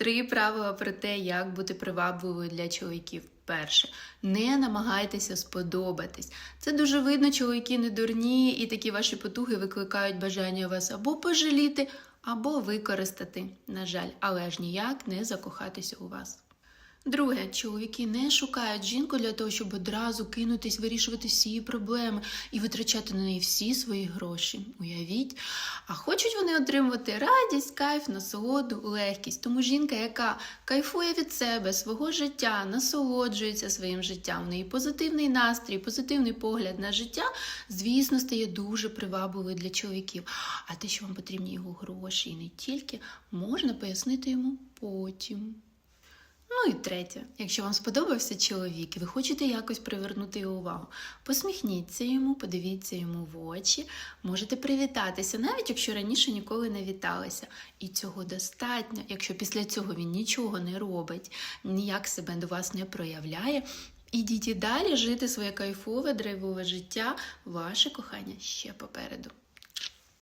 Три правила про те, як бути привабливою для чоловіків. Перше, не намагайтеся сподобатись. Це дуже видно, чоловіки не дурні, і такі ваші потуги викликають бажання вас або пожаліти, або використати. На жаль, але ж ніяк не закохатися у вас. Друге, чоловіки не шукають жінку для того, щоб одразу кинутись, вирішувати всі її проблеми і витрачати на неї всі свої гроші. Уявіть. А хочуть вони отримувати радість, кайф, насолоду, легкість. Тому жінка, яка кайфує від себе, свого життя, насолоджується своїм життям, в неї позитивний настрій, позитивний погляд на життя, звісно, стає дуже привабливою для чоловіків. А те, що вам потрібні його гроші, і не тільки, можна пояснити йому потім. Ну і третє, якщо вам сподобався чоловік, і ви хочете якось привернути його увагу, посміхніться йому, подивіться йому в очі, можете привітатися, навіть якщо раніше ніколи не віталися. І цього достатньо, якщо після цього він нічого не робить, ніяк себе до вас не проявляє. Ідіть і далі жити своє кайфове, драйвове життя, ваше кохання ще попереду.